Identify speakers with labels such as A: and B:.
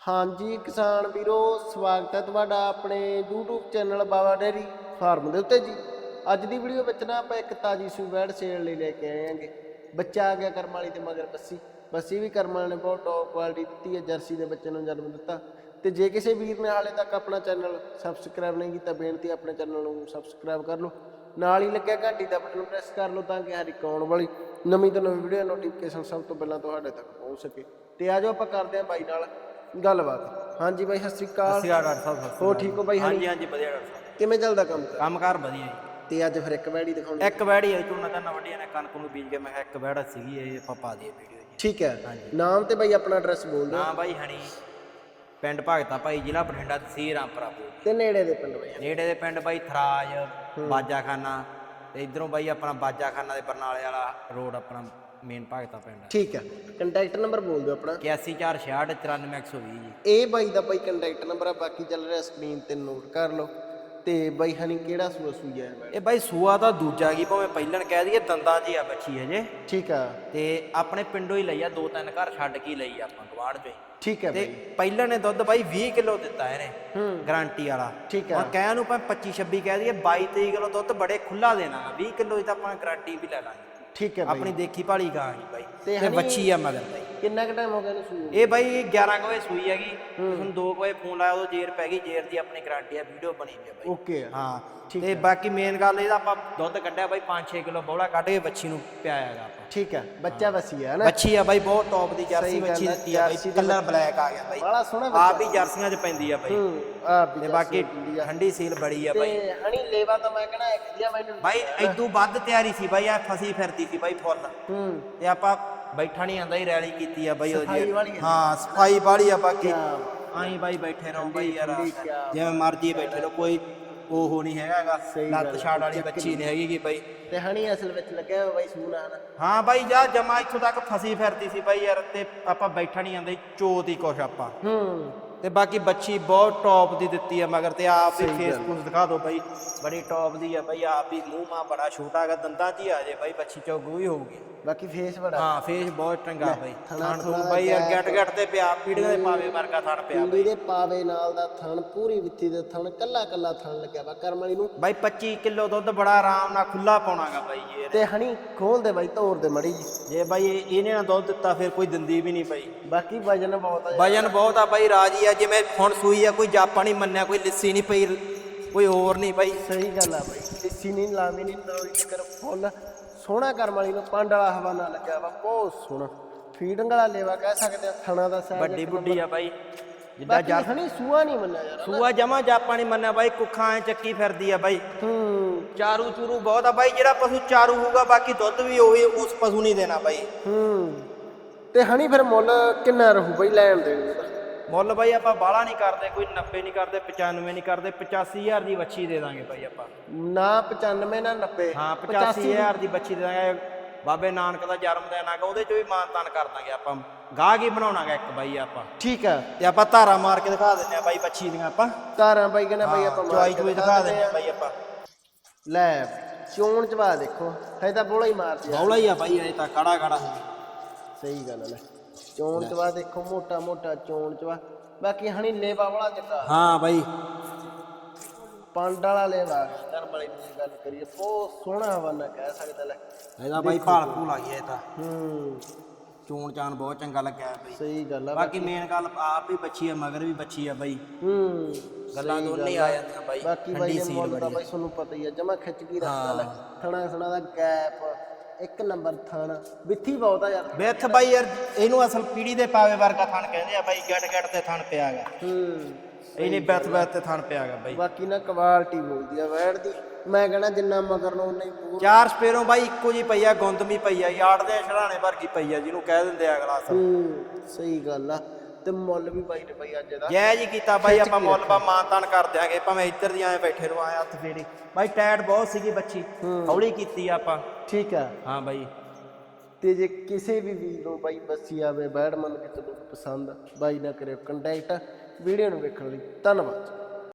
A: ਹਾਂਜੀ, ਕਿਸਾਨ ਵੀਰੋ, ਸਵਾਗਤ ਹੈ ਤੁਹਾਡਾ ਆਪਣੇ YouTube channel Baba dairy farm ਦੇ ਉੱਤੇ ਜੀ। ਅੱਜ ਦੀ ਵੀਡੀਓ ਵਿੱਚ ਨਾ ਆਪਾਂ ਇੱਕ ਤਾਜੀ ਸੂ ਵੈੜ ਸੇਲ ਲਈ ਲੈ ਕੇ ਆਏ ਆਂਗੇ ਬੱਚਾ ਆ ਗਿਆ ਕਰਮ ਵਾਲੀ ਤੇ ਮਗਰ ਬੱਸੀ। ਬੱਸੀ ਵੀ ਕਰਮ ਵਾਲੇ ਨੇ ਬਹੁਤ ਟੌਪ ਕੁਆਲਿਟੀ ਦਿੱਤੀ ਹੈ, ਜਰਸੀ ਦੇ ਬੱਚੇ ਨੂੰ ਜਨਮ ਦਿੱਤਾ। ਤੇ ਜੇ ਕਿਸੇ ਵੀਰ ਨੇ ਹਾਲੇ ਤੱਕ ਆਪਣਾ ਚੈਨਲ ਸਬਸਕ੍ਰਾਈਬ ਨਹੀਂ ਕੀਤਾ, ਬੇਨਤੀ ਆਪਣੇ ਚੈਨਲ ਨੂੰ ਸਬਸਕ੍ਰਾਈਬ ਕਰ ਲਓ। ਨਾਲ ਹੀ ਲੱਗਿਆ ਘੰਟੀ ਦਾ ਬਟਨ ਪ੍ਰੈਸ ਕਰ ਲਓ ਤਾਂ ਕਿ ਹਰ ਇੱਕ ਆਉਣ ਵਾਲੀ ਨਵੀਂ ਤੋਂ ਨਵੀਂ ਵੀਡੀਓ ਨੋਟੀਫਿਕੇਸ਼ਨ ਸਭ ਤੋਂ ਪਹਿਲਾਂ ਤੁਹਾਡੇ ਤੱਕ ਪਹੁੰਚ ਸਕੇ। ਤੇ ਆਜੋ ਆਪਾਂ ਕਰਦੇ ਹਾਂ ਬਾਈ ਨਾਲ ਗੱਲਬਾਤ। ਹਾਂਜੀ ਬਾਈ ਸਤਿ ਸ਼੍ਰੀ ਅਕਾਲ।
B: ਸਿਆ ਡਾਕਟਰ ਸਾਹਿਬ ਸਤਿ
A: ਹੋ ਠੀਕ ਹੋ ਬਾਈ
B: ਹਾਂਜੀ ਹਾਂਜੀ ਵਧੀਆ ਡਾਕਟਰ ਸਾਹਿਬ।
A: ਕਿਵੇਂ ਚੱਲਦਾ ਕੰਮ
B: ਕੰਮਕਾਰ ਵਧੀਆ ਜੀ।
A: ਤੇ ਅੱਜ ਫਿਰ ਇੱਕ ਵੈੜੀ ਦਿਖਾਉਣੀ
B: ਇੱਕ ਵੈੜੀ ਹੈ ਝੋਨਾ ਝਾਨਾ ਵੱਡੀਆਂ ਨੇ ਕਣਕ ਨੂੰ ਬੀਜ ਕੇ ਮੈਂ ਕਿਹਾ ਇੱਕ ਵੈੜਾ ਸੀਗੀ ਇਹ ਆਪਾਂ ਪਾ ਦਈਏ ਵੀਡੀਓ ਜੀ।
A: ਠੀਕ ਹੈ। ਨਾਮ ਤੇ ਬਾਈ ਆਪਣਾ ਐਡਰੈਸ ਬੋਲ ਦਿਓ।
B: ਹਾਂ ਬਾਈ ਹਣੀ ਪਿੰਡ ਭਗਤਾ ਭਾਈ ਜ਼ਿਲ੍ਹਾ ਬਠਿੰਡਾ ਤਹਿਸੀਲ ਰਾਮਪੁਰਾ ਬੋਲ
A: ਤੇ ਨੇੜੇ ਦੇ ਪਿੰਡ ਬਾਈ।
B: ਨੇੜੇ ਦੇ ਪਿੰਡ ਬਾਈ ਥਰਾਜ ਬਾਜਾਖਾਨਾ ਤੇ ਇਧਰੋਂ ਬਾਈ ਆਪਣਾ ਬਾਜਾਖਾਨਾ ਦੇ ਬਰਨਾਲੇ ਵਾਲਾ ਰੋਡ ਆਪਣਾ ਮੇਨ ਭਗਤਾ ਪਿੰਡ
A: ਠੀਕ ਹੈ ਕੰਟੈਕਟ ਨੰਬਰ ਬੋਲ ਦਿਓ ਆਪਣਾ।
B: 8466 94120 ਜੀ।
A: ਇਹ ਬਾਈ ਦਾ ਬਾਈ ਕੰਟੈਕਟ ਨੰਬਰ ਆ ਬਾਕੀ ਚੱਲ ਰਿਹਾ ਸਕਰੀਨ ਤੇ ਨੋਟ ਕਰ ਲਓ। ਤੇ ਬਾਈ ਹਣੀ ਕਿਹੜਾ ਸੂਆ ਸੂਆ ਹੈ
B: ਇਹ ਬਾਈ ਸੂਆ ਤਾਂ ਦੂਜਾ ਕੀ ਭਾਵੇਂ ਪਹਿਲਣ ਕਹਿ ਦਈਏ ਦੰਦਾਂ 'ਚ ਹੀ ਆ ਬੱਚੀ ਹਜੇ
A: ਠੀਕ ਆ।
B: ਤੇ ਆਪਣੇ ਪਿੰਡੋਂ ਹੀ ਲਈ ਆ ਦੋ ਤਿੰਨ ਘਰ ਛੱਡ ਕੇ ਹੀ ਲਈ ਆ ਆਪਾਂ ਗਵਾੜ ਚੋਂ ਹੀ।
A: ਠੀਕ ਹੈ
B: ਤੇ
A: ਬਾਈ।
B: ਪਹਿਲਾਂ ਨੇ ਦੁੱਧ ਬਾਈ 20 ਕਿਲੋ ਦਿੱਤਾ ਇਹਨੇ
A: ਹੂੰ।
B: ਗਾਰੰਟੀ ਵਾਲਾ।
A: ਠੀਕ ਹੈ
B: ਹੁਣ ਕਹਿ ਨੂੰ ਭਾਵੇਂ 25 26 ਕਹਿ ਦਈਏ 22 23 ਕਿਲੋ ਦੁੱਧ ਬੜੇ ਖੁੱਲਾ ਦੇਣਾ 20 ਕਿਲੋ ਦੀ ਤਾਂ ਆਪਾਂ ਗਾਰੰਟੀ ਵੀ ਲੈ ਲਾਂਗੇ।
A: ਠੀਕ ਹੈ ਬਾਈ।
B: ਆਪਣੀ ਦੇਖੀ ਭਾਲੀ ਗਾਂ ਹੀ ਬਾਈ।
A: ਤੇ
B: ਤੇ
A: ਹਨੀ-
B: ਆ ਮਗਰ ਬਾਈ।
A: ਕਿੰਨਾ ਕੁ ਟਾਈਮ ਹੋ ਗਿਆ ਇਹਨੂੰ ਸੂਈ
B: ਇਹ ਬਾਈ 11 ਕੁ ਵਜੇ ਸੂਈ ਹੈਗੀ। ਹੁਣ 2 ਵਜੇ ਫੋਨ ਲਾਇਆ ਉਦੋਂ ਜੇਰ ਪੈ ਗਈ ਜੇਰ ਦੀ ਆਪਣੀ ਗਾਰੰਟੀ ਆ ਵੀਡੀਓ ਬਣੀ ਹੋਈ ਆ ਬਾਈ।
A: ਓਕੇ
B: ਹਾਂ।
A: ਠੀਕ
B: ਤੇ ਬਾਕੀ ਮੇਨ ਗੱਲ ਇਹਦਾ ਆਪਾਂ ਦੁੱਧ ਕੱਢਿਆ ਬਾਈ 5-6 ਕਿਲੋ ਬੋਲਾ ਕੱਢ ਕੇ ਬੱਚੀ ਨੂੰ ਪਿਆਇਆਗਾ ਆਪਾਂ।
A: ਠੀਕ ਹੈ ਬੱਚਾ ਵਸੀ ਹੈ ਨਾ
B: ਬੱਚੀ ਆ ਬਾਈ ਬਹੁਤ ਟੌਪ ਦੀ ਜਰਸੀ
A: ਗੱਲ
B: ਬੱਚੀ
A: ਆ,
B: ਦਿੱਤੀ ਆ
A: ਜਰਸੀ
B: ਬਾਈ
A: ਦੇ
B: ਕਲਰ ਬਲੈਕ ਆ ਗਿਆ ਬਾਈ।
A: ਬੜਾ ਸੋਹਣਾ
B: ਆਪ ਹੀ ਜਰਸੀਆਂ 'ਚ ਪੈਂਦੀ ਆ ਬਾਈ।
A: ਹੂੰ ਆ ਵੀ
B: ਤੇ ਬਾਕੀ ਠੰਡੀ ਸੀਲ ਬੜੀ ਆ ਬਾਈ।
A: ਤੇ ਹਣੀ ਲੇਵਾ ਤਾਂ ਮੈਂ ਕਹਣਾ ਇੱਕ ਜਿਹਾ ਮੈਨੂੰ
B: ਬਾਈ ਐਦੂ ਵੱਧ ਤਿਆਰੀ ਸੀ ਬਾਈ ਆ ਫਸੀ ਫਿਰਦੀ ਸੀ ਬਾਈ ਫੁੱਲ।
A: ਹੂੰ।
B: ਤੇ ਆਪਾਂ ਬੈਠਾ ਨਹੀਂ ਆਂਦਾ ਹੀ ਰੈਲੀ ਕੀਤੀ ਆ ਬਾਈ
A: ਸਫ਼ਾਈ
B: ਉਹਦੀ
A: ਵਾਲੀ ਆ।
B: ਹਾਂ ਸਫ਼ਾਈ ਵਾਲੀ ਆ ਬਾਕੀ। ਆਈ ਬਾਈ ਬੈਠੇ ਰਹੋ ਬਾਈ ਯਾਰ। ਜਿਵੇਂ ਮਰਜ਼ੀ ਬੈਠੇ ਰਹੋ ਕੋਈ ਉਹ ਨਹੀਂ ਹੈਗਾਗਾ
A: ਸਹੀ ਗੱਲ
B: ਲੱਤ
A: ਆ,
B: ਛਾੜ ਵਾਲੀ ਬੱਚੀ ਨਹੀਂ ਹੈਗੀ ਗੀ ਬਾਈ।
A: ਤੇ ਹਣੀ ਅਸਲ ਵਿੱਚ ਲੱਗਿਆ ਹੋਇਆ ਬਾਈ ਸੂਨਾ ਹਨਾ
B: ਹਾਂ ਬਾਈ ਜਾ ਜਮਾ ਇੱਥੋਂ ਤੱਕ ਫਸੀ ਫਿਰਦੀ ਸੀ ਬਾਈ ਯਾਰ ਤੇ ਆਪਾਂ ਬੈਠਾ ਨਹੀਂ ਆਂਦੇ ਚੋਤ ਹੀ ਕੁਛ ਆਪਾਂ।
A: ਹੂੰ।
B: ਤੇ ਬਾਕੀ ਬੱਚੀ ਬਹੁਤ ਟੌਪ ਦੀ ਦਿੱਤੀ ਆ ਮਗਰ ਤੇ ਆਪ
A: ਸਹੀ
B: ਫੇਸ। ਫੂਸ ਦਿਖਾ ਦਿਓ ਬਾਈ। ਬੜੀ ਟੌਪ ਦੀ ਆ ਬਾਈ ਆਪ ਵੀ ਮੂੰਹ ਮਾ ਬੜਾ ਛੋਟਾ ਹੈਗਾ ਦੰਦਾਂ 'ਚ ਹੀ ਆ ਜੇ ਬਾਈ ਬੱਚੀ ਚੋਗੂ ਹੀ ਹੋਊਗੀ।
A: ਬਾਕੀ ਫੇਸ ਬੜਾ।
B: ਹਾਂ ਫੇਸ ਬਹੁਤ ਚੰਗਾ ਬਾਈ।
A: ਥਣਾ
B: ਥੂਣ ਬਾਈ ਯਾਰ। ਗੱਟ ਗੱਟ ਤੇ ਪਿਆ ਪੀੜੀਆਂ ਦੇ ਪਾਵੇ ਵਰਗਾ ਥਣ ਪਿਆ
A: ਪੀੜੀ ਦੇ ਪਾਵੇ ਨਾਲ ਦਾ ਥਣ ਪੂਰੀ ਵਿੱਥੀ ਦੇ ਥਣ ਕੱਲਾ ਕੱਲਾ ਥਣ ਲੱਗਿਆ ਵਾ ਕਰਮ ਵਾਲੀ ਨੂੰ।
B: ਬਾਈ 25 ਕਿਲੋ ਦੁੱਧ ਬੜਾ ਆਰਾਮ ਨਾਲ ਖੁੱਲਾ ਪਾਉਣਾਗਾ ਬਾਈ ਜੀ ਇਹਨੇ।
A: ਤੇ ਹਣੀ ਖੋਲ ਦੇ ਬਾਈ ਤੋੜ ਦੇ ਮੜੀ ਜੀ
B: ਜੇ ਬਾਈ ਇਹ- ਇਹਨੇ ਨਾ ਦੁੱਧ ਦਿੱਤਾ ਫਿਰ ਕੋਈ ਦਿੰਦੀ ਵੀ ਨਹੀਂ ਬਾਈ।
A: ਬਾਕੀ ਵਜਨ ਬਹੁਤ ਆ।
B: ਵਜਨ ਬਹੁਤ ਆ ਬਾਈ ਰਾਜੀ ਆ ਜਿਵੇਂ ਹੁਣ ਸੂਈ ਆ ਕੋਈ ਜਾਪਾ ਨਹੀਂ ਮੰਨਿਆ ਕੋਈ ਲਿੱਸੀ ਨਹੀਂ ਪਈ ਕੋਈ ਹੋਰ ਨਹੀਂ ਬਾਈ।
A: ਸਹੀ ਗੱਲ ਆ ਬਾਈ। ਦਿੱਸੀ ਨਹੀਂ ਲਾਮੀ ਨਹੀਂ ਨਰੋਈ ਚੱਕਰ ਫੁੱਲ। ਸੋਹਣਾ ਕਰਮ ਵਾਲੀ ਨੂੰ ਪੰਡ ਵਾਲਾ ਹਵਾਨਾ ਲੱਗਿਆ ਵਾ ਬਹੁਤ ਸੋਹਣਾ। ਫੀਡਿੰਗ ਵਾਲਾ ਲੇਵਾ ਕਹਿ ਸਕਦੇ ਆ ਥਣਾ ਦਾ ਸਾਈਜ਼
B: ਵੱਡੀ ਬੁੱਢੀ ਆ ਬਾਈ। ਜਿੱਦਾਂ ਜਾ
A: ਹਣੀ ਸੂਆ ਨਹੀਂ ਮੰਨਿਆ ਯਾਰ
B: ਸੂਆ ਜਮਾ ਜਾਪਾ ਨਹੀਂ ਮੰਨਿਆ ਬਾਈ ਕੁੱਖਾਂ ਐ ਚੱਕੀ ਫਿਰਦੀ ਆ ਬਾਈ।
A: ਹੂੰ।
B: ਚਾਰੂ ਚੂਰੂ ਬਹੁਤ ਆ ਬਾਈ ਜਿਹੜਾ ਪਸ਼ੂ ਚਾਰੂ ਹੋਊਗਾ ਬਾਕੀ ਦੁੱਧ ਵੀ ਉਹੀ ਉਸ ਪਸ਼ੂ ਨਹੀਂ ਦੇਣਾ ਬਾਈ।
A: ਹੂੰ। ਤੇ ਹਣੀ ਫਿਰ ਮੁੱਲ ਕਿੰਨਾ ਰਹੂ ਬਈ ਲੈਣ ਦੇਣ ਦਾ?
B: ਮੁੱਲ ਬਾਈ ਆਪਾਂ ਬਾਹਲਾ ਨਹੀਂ ਕਰਦੇ ਕੋਈ 90 ਨਹੀਂ ਕਰਦੇ 95 ਨਹੀਂ ਕਰਦੇ 85000 ਦੀ ਵੱਛੀ ਦੇ ਦਾਂਗੇ ਬਾਈ ਆਪਾਂ।
A: ਨਾ 95 ਨਾ 90
B: ਹਾਂ 85000 ਦੀ ਵੱਛੀ ਦੇ ਦਾਂਗੇ। ਬਾਬੇ ਨਾਨਕ ਦਾ ਜਨਮ ਦਿਨ ਆਗਾ ਉਹਦੇ ਚ ਵੀ ਮਾਨਤਾਨ ਕਰ ਦਾਂਗੇ ਆਪਾਂ। ਗਾਹਕ ਹੀ ਬਣਾਉਣਾਗਾ ਇੱਕ ਬਾਈ ਆਪਾਂ।
A: ਠੀਕ ਆ।
B: ਤੇ ਆਪਾਂ ਧਾਰਾ ਮਾਰ ਕੇ ਦਿਖਾ ਦਿੰਨੇ ਆ ਬਾਈ ਵੱਛੀ ਦੀਆਂ ਆਪਾਂ।
A: ਤਾਰਾਂ ਬਾਈ ਕਹਿੰਦਾ ਬਾਈ ਆਪਾਂ
B: ਚੁਆਈ
A: ਕੇ
B: ਚੁਈ ਦਿਖਾ ਦਿੰਨੇ ਆ ਬਾਈ ਆਪਾਂ।
A: ਲੈ ਚੋਣ ਚਵਾ ਦੇਖੋ। ਹੈ ਤਾਂ ਬੋਲਾ ਹੀ ਮਾਰਦੀ ਆ।
B: ਬੌਲਾ ਹੀ ਆ ਬਾਈ ਇਹ ਤਾਂ ਕੜਾ ਕੜਾ
A: ਸਹੀ ਗੱਲ ਆ ਲੈ। ਚੋਣ ਚਵਾ ਦੇਖੋ ਮੋਟਾ ਮੋਟਾ ਚੋਣ ਚਵਾ ਬਾਕੀ ਹਣੀ ਲੇਵਾ ਵਾਲਾ ਚੱਕਾ
B: ਹਾਂ ਬਾਈ
A: ਪੰਡ ਵਾਲਾ ਲੇਵਾ ਕਰਮ ਵਾਲੀ ਦੀ ਗੱਲ ਕਰੀਏ ਬਹੁਤ ਸੋਹਣਾ ਹਵਾਨਾ ਕਹਿ ਸਕਦਾ ਲੈ
B: ਇਹਦਾ ਬਾਈ ਭਾਲ ਭੂਲ ਆ ਗਿਆ ਇਹ ਤਾਂ
A: ਹੂੰ
B: ਚੋਣ ਚਾਨ ਬਹੁਤ ਚੰਗਾ ਲੱਗਿਆ ਬਾਈ
A: ਸਹੀ ਗੱਲ ਆ
B: ਬਾਕੀ ਮੇਨ ਗੱਲ ਆਪ ਵੀ ਬੱਚੀ ਆ ਮਗਰ ਵੀ ਬੱਚੀ ਆ ਬਾਈ
A: ਹੂੰ
B: ਗੱਲਾਂ ਦੋਨੇ ਹੀ ਆ ਜਾਂਦੀਆਂ ਬਾਈ
A: ਬਾਕੀ ਬਾਈ
B: ਠੰਡੀ
A: ਦੇ
B: ਸੀਲ
A: ਮੁੱਲ ਦਾ
B: ਬੜੀ
A: ਬਾਈ ਤੁਹਾਨੂੰ ਪਤਾ ਹੀ ਆ ਜਮਾ ਖਿੱਚ ਕੇ ਰੱਖਦਾ ਲੈ ਥਣਾ ਥਣਾ ਦਾ ਗੈਪ ਇੱਕ ਨੰਬਰ ਥਣ। ਵਿੱਥੀ ਬਹੁਤ ਆ ਯਾਰ।
B: ਬਿੱਥ ਬਾਈ ਯਾਰ ਇਹਨੂੰ ਅਸਲ ਪੀੜੀ ਦੇ ਪਾਵੇ ਵਰਗਾ ਥਣ ਕਹਿੰਦੇ ਆ ਬਾਈ ਗੱਟ ਗੱਟ ਤੇ ਥਣ ਪਿਆਗਾ
A: ਹੂੰ।
B: ਇਹਨੇ ਬਿੱਥ ਬਿੱਥ ਤੇ ਥਣ ਪਿਆਗਾ ਬਾਈ।
A: ਬਾਕੀ ਨਾ ਕੁਆਲਿਟੀ ਬੋਲਦੀ ਆ ਵੈੜ ਦੀ। ਮੈਂ ਕਹਣਾ ਜਿੰਨਾ ਮਗਰ ਨੂੰ ਉਨਾ ਹੀ ਪੂਰ
B: ਚਾਰ ਸਪੇਰੋਂ ਬਾਈ ਇੱਕੋ ਜੀ ਪਈ ਆ ਗੁੰਦਮੀ ਪਈ ਆ ਯਾਰਡ ਦੇ ਛੜਾਣੇ ਵਰਗੀ ਪਈ ਆ ਜਿਹਨੂੰ ਕਹਿ ਦਿੰਦੇ ਆ ਅਗਲਾ ਅਸਲ।
A: ਹੂੰ ਸਹੀ ਗੱਲ ਆ। ਤੇ ਮੁੱਲ ਵੀ ਬਾਈ ਨੇ ਬਾਈ ਅੱਜ ਦਾ।
B: ਜੈ ਜੀ ਕੀਤਾ ਬਾਈ ਆਪਾਂ ਮੁੱਲ ਬਾ ਮਾਨਤਾਨ ਕਰ ਦਿਆਂਗੇ। ਭਾਵੇਂ ਇੱਧਰ ਦੀ ਆਏ ਬੈਠੇ ਰਹੋ ਆਏ ਹੱਥ ਫੇੜੀ ਬਾਈ ਟੈਟ ਬਹੁਤ ਸੀਗੀ ਬੱਚੀ। ਹੌਲੀ ਕੀਤੀ ਆਪਾਂ।
A: ਠੀਕ ਆ।
B: ਹਾਂ ਬਾਈ।
A: ਤੇ ਜੇ ਕਿਸੇ ਵੀ ਵੀਰ ਨੂੰ ਬਾਈ ਬੱਸੀ ਆਵੇ ਬੈੜ ਮੰਨ ਕੇ ਪਸੰਦ ਬਾਈ ਨਾ ਕਰਿਓ ਕੰਟੈਕਟ ਵੀਡੀਓ ਨੂੰ ਵੇਖਣ ਲਈ ਧੰਨਵਾਦ।